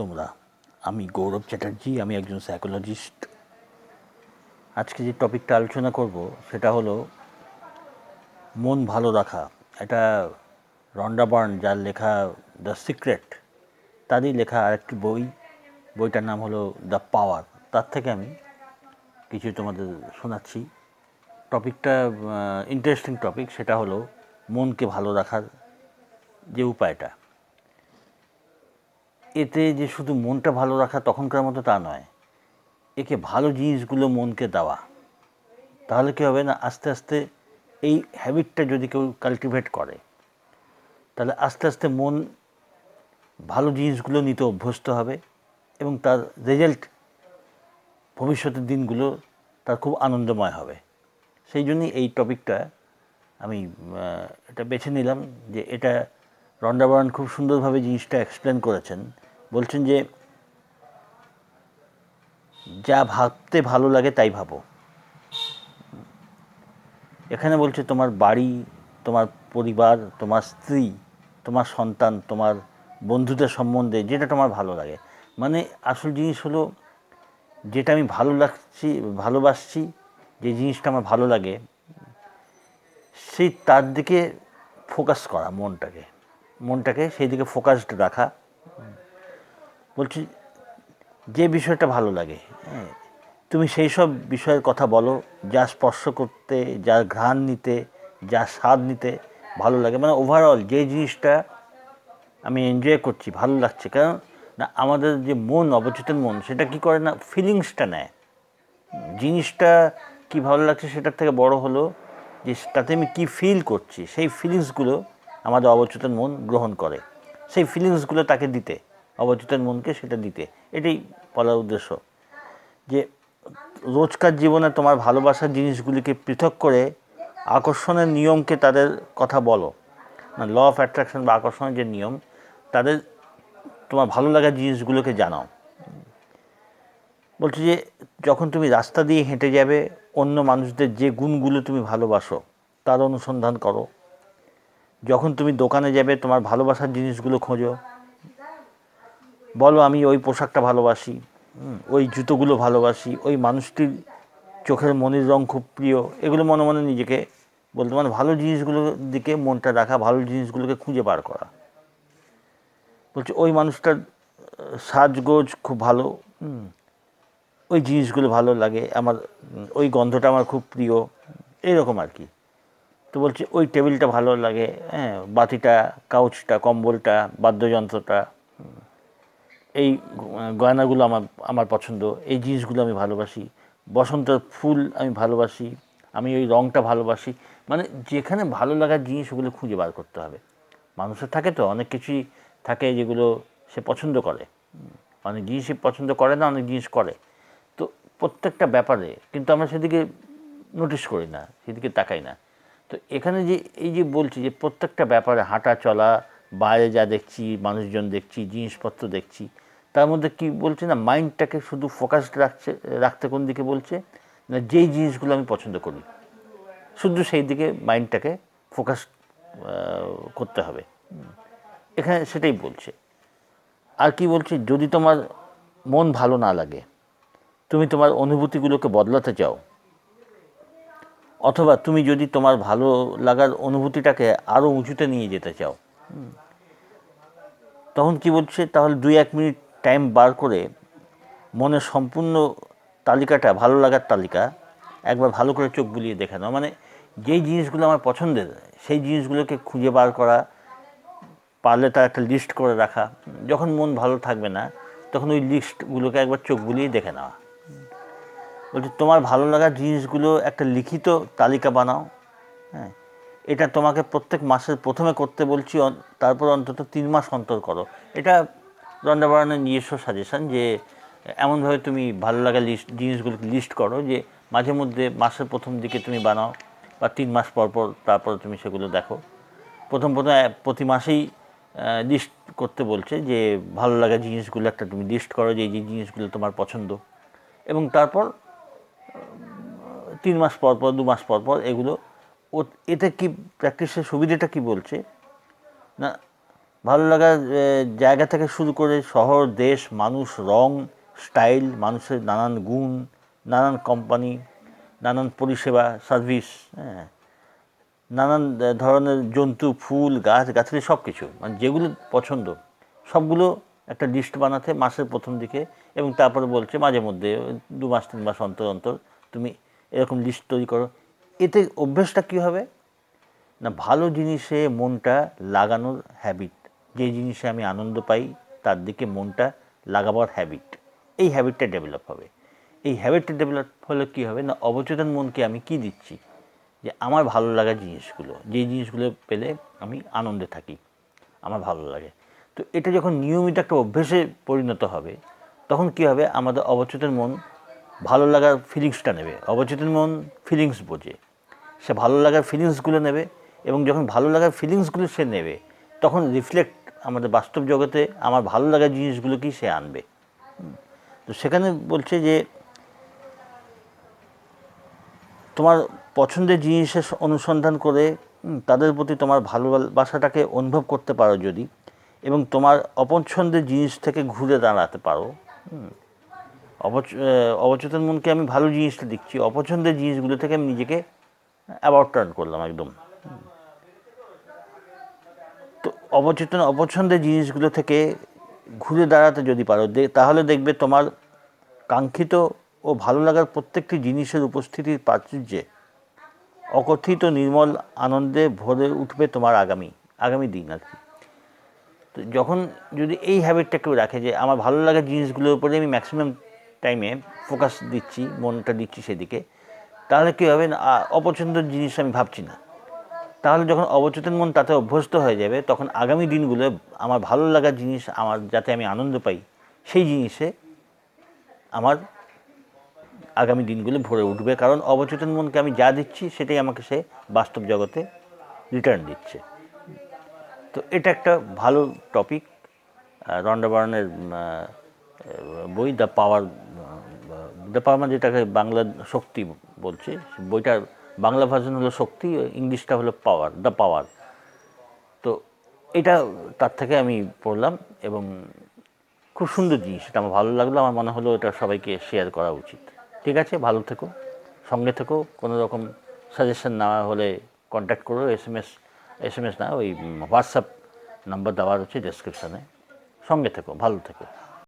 তোমরা? আমি গৌরব চ্যাটার্জি, আমি একজন সাইকোলজিস্ট আজকে যে টপিকটা আলোচনা করব, সেটা হলো মন ভালো রাখা। এটা রন্ডা বার্ন, যার লেখা দ্য সিক্রেট, তারই লেখা আরেকটি বই। বইটার নাম হলো দ্য পাওয়ার। তার থেকে আমি কিছু তোমাদের শোনাচ্ছি। টপিকটা ইন্টারেস্টিং টপিক সেটা হলো মনকে ভালো রাখার যে উপায়টা। এতে যে শুধু মনটা ভালো রাখা তখনকার মতো তা নয়, একে ভালো জিনিসগুলো মনকে দেওয়া। তাহলে কী হবে না, আস্তে আস্তে এই হ্যাবিটটা যদি কেউ কাল্টিভেট করে, তাহলে আস্তে আস্তে মন ভালো জিনিসগুলো নিতে অভ্যস্ত হবে এবং তার রেজাল্ট ভবিষ্যতের দিনগুলো তার খুব আনন্দময় হবে। সেই জন্যই এই টপিকটা আমি এটা বেছে নিলাম যে এটা রন্ডাবরণ খুব সুন্দরভাবে জিনিসটা এক্সপ্লেন করেছেন। বলছেন যে, যা ভাবতে ভালো লাগে তাই ভাবো। এখানে বলছে তোমার বাড়ি, তোমার পরিবার, তোমার স্ত্রী, তোমার সন্তান, তোমার বন্ধুদের সম্বন্ধে যেটা তোমার ভালো লাগে। মানে আসল জিনিস হলো, যেটা আমি ভালো লাগছি, ভালোবাসছি, যে জিনিসটা আমার ভালো লাগে, সেই তার দিকে ফোকাস করা মনটাকে। মনটাকে সেই দিকে ফোকাসড রাখা। বলছি, যে বিষয়টা ভালো লাগে হ্যাঁ তুমি সেই সব বিষয়ের কথা বলো, যা স্পর্শ করতে, যা ঘ্রাণ নিতে, যা স্বাদ নিতে ভালো লাগে। মানে ওভারঅল যে জিনিসটা আমি এনজয় করছি, ভালো লাগছে কারণ না, আমাদের যে মন, অবচেতন মন, সেটা কি করে না ফিলিংসটা নেয়। জিনিসটা কি ভালো লাগছে সেটার থেকে বড় হলো যে, তাতে আমি কী ফিল করছি, সেই ফিলিংসগুলো আমাদের অবচেতন মন গ্রহণ করে। সেই ফিলিংসগুলো তাকে দিতে। অবচেতন মনকে সেটা দিতে। এটাই বলার উদ্দেশ্য। যে রোজকার জীবনে তোমার ভালোবাসার জিনিসগুলিকে পৃথক করে আকর্ষণের নিয়মকে তাদের কথা বলো। না ল অফ অ্যাট্রাকশন বা আকর্ষণের যে নিয়ম, তাদের তোমার ভালো লাগার জিনিসগুলোকে জানাও। বলছি যে, যখন তুমি রাস্তা দিয়ে হেঁটে যাবে, অন্য মানুষদের যে গুণগুলো তুমি ভালোবাসো, তার অনুসন্ধান করো। যখন তুমি দোকানে যাবে, তোমার ভালোবাসার জিনিসগুলো খোঁজো। বলো আমি ওই পোশাকটা ভালোবাসি ওই জুতোগুলো ভালোবাসি, ওই মানুষটির চোখের মনির রং খুব প্রিয়, এগুলো মনে মনে নিজেকে বলতে মানে ভালো জিনিসগুলোর দিকে মনটা রাখা, ভালো জিনিসগুলোকে খুঁজে বার করা। বলছে ওই মানুষটার সাজগোজ খুব ভালো ওই জিনিসগুলো ভালো লাগে, আমার, ওই গন্ধটা আমার খুব প্রিয় এইরকম আর কি। তো বলছে ওই টেবিলটা ভালো লাগে হ্যাঁ বাতিটা, কাউচটা, কম্বলটা, বাদ্যযন্ত্রটা এই গয়নাগুলো আমার আমার পছন্দ। এই জিনিসগুলো আমি ভালোবাসি। বসন্তের ফুল আমি ভালোবাসি। আমি ওই রঙটা ভালোবাসি। মানে যেখানে ভালো লাগার জিনিস ওগুলো খুঁজে বার করতে হবে। মানুষের থাকে তো, অনেক কিছুই থাকে যেগুলো সে পছন্দ করে। অনেক জিনিসই পছন্দ করে না, অনেক জিনিস করে। তো প্রত্যেকটা ব্যাপারে, কিন্তু আমরা সেদিকে নোটিশ করি না, সেদিকে তাকাই না। তো এখানে যে, এই যে বলছি যে প্রত্যেকটা ব্যাপারে হাঁটা চলা, বাইরে যা দেখছি, মানুষজন দেখছি, জিনিসপত্র দেখছি তার মধ্যে কি বলছে না মাইন্ডটাকে শুধু ফোকাসড রাখছে, রাখতে কোন দিকে বলছে? না, যেই জিনিসগুলো আমি পছন্দ করি, শুধু সেই দিকে মাইন্ডটাকে ফোকাস করতে হবে। এখানে সেটাই বলছে। আর কি বলছে? যদি তোমার মন ভালো না লাগে, তুমি তোমার অনুভূতিগুলোকে বদলাতে চাও, অথবা তুমি যদি তোমার ভালো লাগার অনুভূতিটাকে আরও উঁচুতে নিয়ে যেতে চাও তখন কি বলছে? তাহলে দুই এক মিনিট টাইম বার করে মনের সম্পূর্ণ তালিকাটা, ভালো লাগার তালিকা, একবার ভালো করে চোখ বুলিয়ে দেখে নেওয়া মানে যেই জিনিসগুলো আমার পছন্দের, সেই জিনিসগুলোকে খুঁজে বার করা, পারলে তার একটা লিস্ট করে রাখা। যখন মন ভালো থাকবে না, তখন ওই লিস্টগুলোকে একবার চোখ বুলিয়ে দেখে নেওয়া বলছি, তোমার ভালো লাগার জিনিসগুলো একটা লিখিত তালিকা বানাও। হ্যাঁ এটা তোমাকে প্রত্যেক মাসের প্রথমে করতে বলছি তারপর অন্তত তিন মাস অন্তর করো। এটা রন্ডাবাড়ানোর নিজস্ব সাজেশন যে, এমনভাবে তুমি ভালো লাগা লিস্ট জিনিসগুলোকে লিস্ট করো যে, মাঝে মধ্যে মাসের প্রথম দিকে তুমি বানাও বা তিন মাস পর পর তারপর তুমি সেগুলো দেখো। প্রথম প্রথম প্রতি মাসেই লিস্ট করতে বলছে যে, ভালো লাগা জিনিসগুলো একটা তুমি লিস্ট করো যে যে জিনিসগুলো তোমার পছন্দ। এবং তারপর, তিন মাস পর পর, দু মাস পর পর এগুলো, ও এতে কি প্র্যাকটিসের সুবিধাটা কি বলছে? না ভালো লাগার জায়গা থেকে শুরু করে শহর, দেশ, মানুষ, রং, স্টাইল, মানুষের নানান গুণ, নানান কোম্পানি, নানান পরিষেবা, সার্ভিস হ্যাঁ। নানান ধরনের জন্তু, ফুল, গাছ, গাছালি সব কিছু মানে যেগুলো পছন্দ, সবগুলো একটা লিস্ট বানাতে মাসের প্রথম দিকে এবং তারপরে বলছে মাঝে মধ্যে, দু মাস, তিন মাস অন্তর অন্তর তুমি এরকম লিস্ট তৈরি করো। এতে অভ্যেসটা কী হবে? না, ভালো জিনিসে মনটা লাগানোর হ্যাবিট যে জিনিসে আমি আনন্দ পাই, তার দিকে মনটা লাগাবার হ্যাবিট এই হ্যাবিটটা ডেভেলপ হবে। এই হ্যাবিটটা ডেভেলপ হলে কী হবে না, অবচেতন মনকে আমি কি দিচ্ছি? যে আমার ভালো লাগা জিনিসগুলো, যে জিনিসগুলো পেলে আমি আনন্দে থাকি, আমার ভালো লাগে। তো এটা যখন নিয়মিত একটা অভ্যেসে পরিণত হবে, তখন কী হবে? আমাদের অবচেতন মন ভালো লাগার ফিলিংসটা নেবে। অবচেতন মন ফিলিংস বোঝে। সে ভালো লাগার ফিলিংসগুলো নেবে এবং যখন ভালো লাগার ফিলিংসগুলো সে নেবে, তখন রিফ্লেক্ট আমাদের বাস্তব জগতে আমার ভালো লাগার জিনিসগুলোকেই সে আনবে? তো সেখানে বলছে যে, তোমার পছন্দের জিনিসের অনুসন্ধান করে তাদের প্রতি তোমার ভালোবাসাটাকে অনুভব করতে পারো যদি, এবং তোমার অপছন্দের জিনিস থেকে ঘুরে দাঁড়াতে পারো। অবচেতন মনকে আমি ভালো জিনিসটা দিচ্ছি অপছন্দের জিনিসগুলো থেকে আমি নিজেকে অ্যাবাউট টার্ন করলাম একদম হুম। তো অবচেতন, অপছন্দের জিনিসগুলো থেকে ঘুরে দাঁড়াতে যদি পারো তাহলে দেখবে তোমার কাঙ্ক্ষিত ও ভালো লাগার প্রত্যেকটি জিনিসের উপস্থিতির প্রাচুর্যে অকথিত, নির্মল আনন্দে ভরে উঠবে তোমার আগামী আগামী দিন আর কি। তো যখন যদি এই হ্যাবিটটা কেউ রাখে যে আমার ভালো লাগার জিনিসগুলোর উপরে আমি ম্যাক্সিমাম টাইমে ফোকাস দিচ্ছি, মনটা দিচ্ছি সেদিকে, তাহলে কী হবে না অপছন্দের জিনিস আমি ভাবছি না। তাহলে যখন অবচেতন মন তাতে অভ্যস্ত হয়ে যাবে, তখন আগামী দিনগুলো আমার ভালো লাগার জিনিস, আমার যাতে আমি আনন্দ পাই, সেই জিনিসে আমার আগামী দিনগুলো ভরে উঠবে। কারণ অবচেতন মনকে আমি যা দিচ্ছি, সেটাই আমাকে সে বাস্তব জগতে রিটার্ন দিচ্ছে। তো এটা একটা ভালো টপিক রন্ডা বারনের বই দ্য পাওয়ার দ্য পাওয়ার যেটাকে বাংলা শক্তি বলছে, বইটার বাংলা ভার্জন হলো শক্তি, ইংলিশটা হলো পাওয়ার, দ্য পাওয়ার। তো এটা তার থেকে আমি পড়লাম এবং খুব সুন্দর জিনিস, এটা আমার ভালো লাগল, আমার মনে হলো এটা সবাইকে শেয়ার করা উচিত। ঠিক আছে, ভালো থেকো, সঙ্গে থেকো, কোনো রকম সাজেশন নেওয়া হলে কন্ট্যাক্ট করো S M S S M S না, ওই হোয়াটসঅ্যাপ নাম্বার দেওয়া হচ্ছে ডেসক্রিপশানে সঙ্গে থেকো, ভালো থেকো।